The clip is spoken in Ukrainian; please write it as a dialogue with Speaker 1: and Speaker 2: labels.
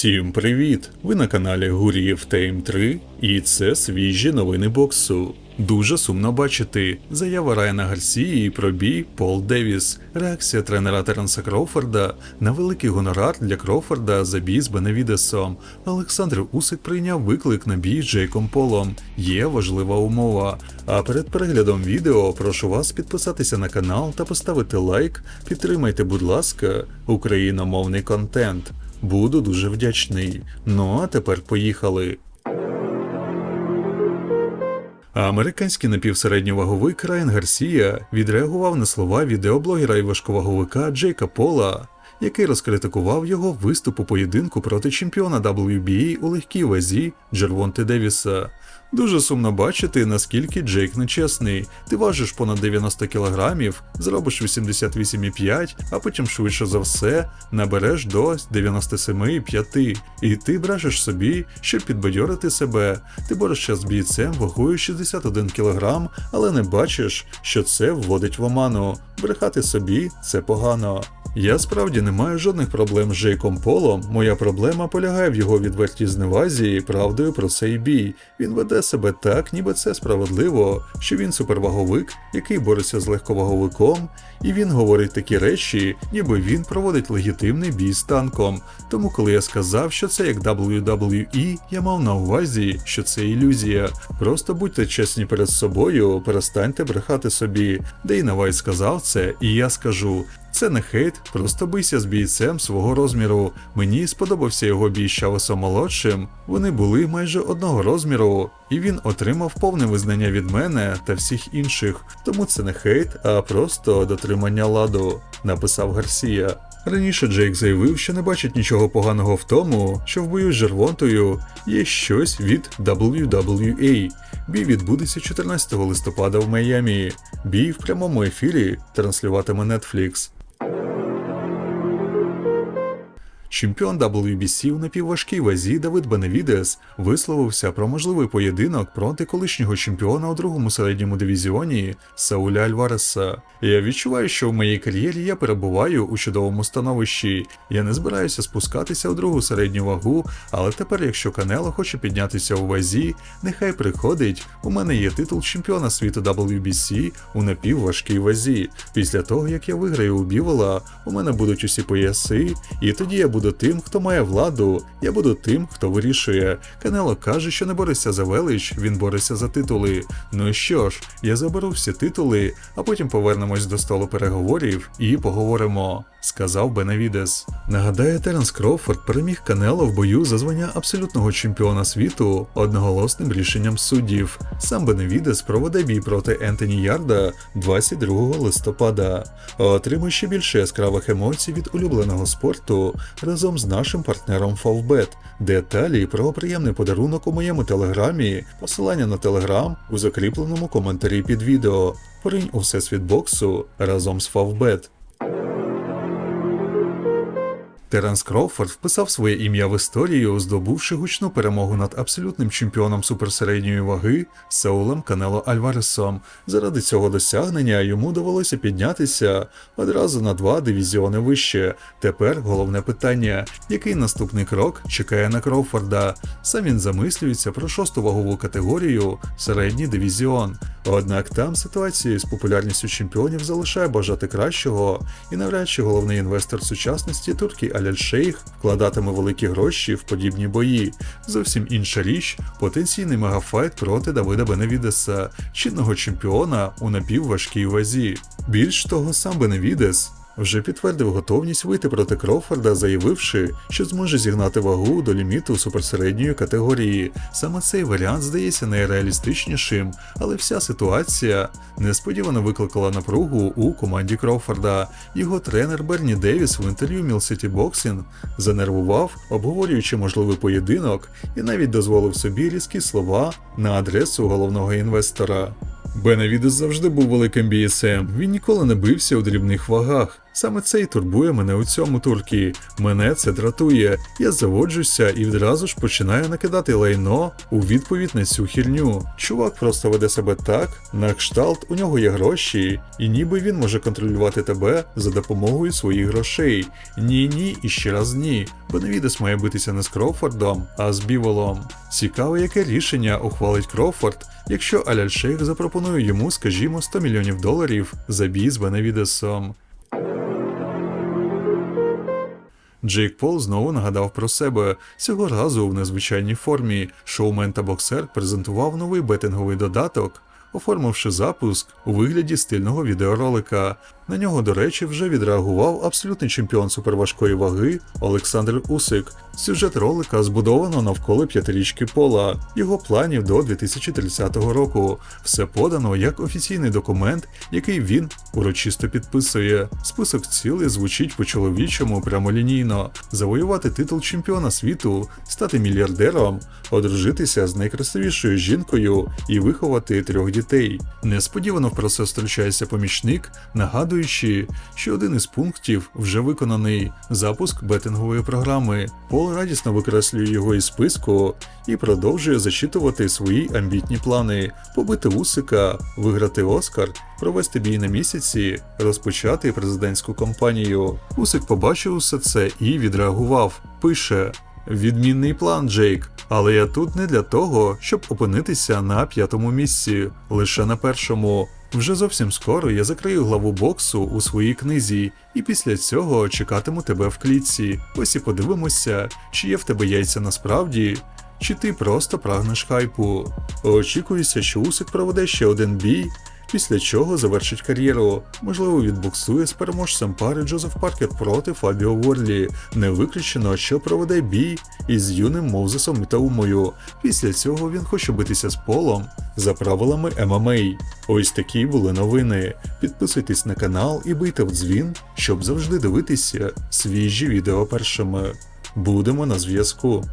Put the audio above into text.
Speaker 1: Всім привіт! Ви на каналі Гурієв Тейм 3 і це свіжі новини боксу. Дуже сумно бачити. Заява Райана Гарсії про бій Пол Девіс. Реакція тренера Теренса Кроуфорда на великий гонорар для Кроуфорда за бій з Беневідесом. Олександр Усик прийняв виклик на бій з Джейком Полом. Є важлива умова. А перед переглядом відео прошу вас підписатися на канал та поставити лайк. Підтримайте, будь ласка, україномовний контент. Буду дуже вдячний. Ну а тепер поїхали. Американський напівсередньоваговик Райан Гарсія відреагував на слова відеоблогера і важковаговика Джейка Пола, який розкритикував його виступ у поєдинку проти чемпіона WBA у легкій вазі Джервонте Девіса. Дуже сумно бачити, наскільки Джейк нечесний. Ти важиш понад 90 кілограмів, зробиш 88,5, а потім швидше за все набереш до 97,5. І ти брешеш собі, щоб підбадьорити себе. Ти борешся з бійцем вагою 61 кілограм, але не бачиш, що це вводить в оману. Брехати собі це погано. Я справді не маю жодних проблем з Джейком Полом. Моя проблема полягає в його відвертій зневазі і правдою про цей бій. Він веде себе так, ніби це справедливо, що він суперваговик, який бореться з легковаговиком, і він говорить такі речі, ніби він проводить легітимний бій з танком. Тому, коли я сказав, що це як WWE, я мав на увазі, що це ілюзія. Просто будьте чесні перед собою, перестаньте брехати собі. Дейна Вайт сказав це, і я скажу. Це не хейт, просто бийся з бійцем свого розміру. Мені сподобався його бій з Чавесом молодшим. Вони були майже одного розміру, і він отримав повне визнання від мене та всіх інших. Тому це не хейт, а просто дотримання ладу, написав Гарсія. Раніше Джейк заявив, що не бачить нічого поганого в тому, що в бою з Жервонтою є щось від WWE. Бій відбудеться 14 листопада в Майамі. Бій в прямому ефірі транслюватиме Netflix. Чемпіон WBC у напівважкій вазі Давид Беневідес висловився про можливий поєдинок проти колишнього чемпіона у другому середньому дивізіоні Сауля Альвареса. Я відчуваю, що в моїй кар'єрі я перебуваю у чудовому становищі. Я не збираюся спускатися у другу середню вагу, але тепер, якщо Канело хоче піднятися у вазі, нехай приходить. У мене є титул чемпіона світу WBC у напівважкій вазі. Після того, як я виграю у Бівола, у мене будуть усі пояси, і тоді я буду тим, хто має владу. Я буду тим, хто вирішує. Канело каже, що не бореться за велич, він бореться за титули. Ну і що ж, я заберу всі титули, а потім повернемось до столу переговорів і поговоримо. Сказав Беневідес. Нагадаю, Теренс Кроуфорд переміг Канело в бою за звання абсолютного чемпіона світу одноголосним рішенням суддів. Сам Беневідес проведе бій проти Ентоні Ярда 22 листопада. Отримує ще більше яскравих емоцій від улюбленого спорту разом з нашим партнером Favbet. Деталі про приємний подарунок у моєму телеграмі, посилання на телеграм у закріпленому коментарі під відео. Поринь у всесвіт боксу разом з Favbet. Теренс Кроуфорд вписав своє ім'я в історію, здобувши гучну перемогу над абсолютним чемпіоном суперсередньої ваги Саулем Канело Альваресом. Заради цього досягнення йому довелося піднятися одразу на два дивізіони вище. Тепер головне питання: який наступний крок чекає на Кроуфорда? Сам він замислюється про шосту вагову категорію середній дивізіон. Однак там ситуація з популярністю чемпіонів залишає бажати кращого, і навряд чи головний інвестор сучасності Туркій Аляль-Шейх вкладатиме великі гроші в подібні бої. Зовсім інша річ потенційний мегафайт проти Давида Беневідеса, чинного чемпіона у напівважкій вазі. Більш того, сам Беневідес вже підтвердив готовність вийти проти Кроуфорда, заявивши, що зможе зігнати вагу до ліміту суперсередньої категорії. Саме цей варіант здається найреалістичнішим, але вся ситуація несподівано викликала напругу у команді Кроуфорда. Його тренер Берні Девіс в інтерв'ю Mill City Boxing занервував, обговорюючи можливий поєдинок, і навіть дозволив собі різкі слова на адресу головного інвестора. Беневідес завжди був великим бійцем, він ніколи не бився у дрібних вагах. Саме це й турбує мене у цьому туркі. Мене це дратує. Я заводжуся і відразу ж починаю накидати лайно у відповідь на цю хірню. Чувак просто веде себе так, на кшталт у нього є гроші, і ніби він може контролювати тебе за допомогою своїх грошей. Ні, ні і ще раз ні. Беневідес має битися не з Кроуфордом, а з Біволом. Цікаво, яке рішення ухвалить Кроуфорд, якщо Аляль-Шейх запропонує йому, скажімо, 100 мільйонів доларів за бій з Беневідесом. Джейк Пол знову нагадав про себе цього разу в незвичайній формі. Шоумен та боксер презентував новий бетинговий додаток, оформивши запуск у вигляді стильного відеоролика. На нього, до речі, вже відреагував абсолютний чемпіон суперважкої ваги Олександр Усик. Сюжет ролика збудовано навколо п'ятирічки Пола, його планів до 2030 року. Все подано як офіційний документ, який він урочисто підписує. Список цілей звучить по-чоловічому прямолінійно: завоювати титул чемпіона світу, стати мільярдером, одружитися з найкрасивішою жінкою і виховати трьох дітей. Несподівано в процес втручається помічник, нагадуючи, що один із пунктів вже виконаний запуск бетингової програми. Пол радісно викреслює його із списку і продовжує зачитувати свої амбітні плани: побити Усика, виграти Оскар, провести бій на місяці, розпочати президентську кампанію. Усик побачив усе це і відреагував. Пише. Відмінний план, Джейк, але я тут не для того, щоб опинитися на п'ятому місці, лише на першому. Вже зовсім скоро я закрию главу боксу у своїй книзі, і після цього чекатиму тебе в клітці. Ось і подивимося, чи є в тебе яйця насправді, чи ти просто прагнеш хайпу. Очікується, що Усик проведе ще один бій, після чого завершить кар'єру. Можливо, відбуксує з переможцем пари Джозеф Паркер проти Фабіо Ворлі. Не виключено, що проведе бій із юним Мовзесом Таумою. Після цього він хоче битися з полом за правилами ММА. Ось такі були новини. Підписуйтесь на канал і бийте в дзвін, щоб завжди дивитися свіжі відео першими. Будемо на зв'язку.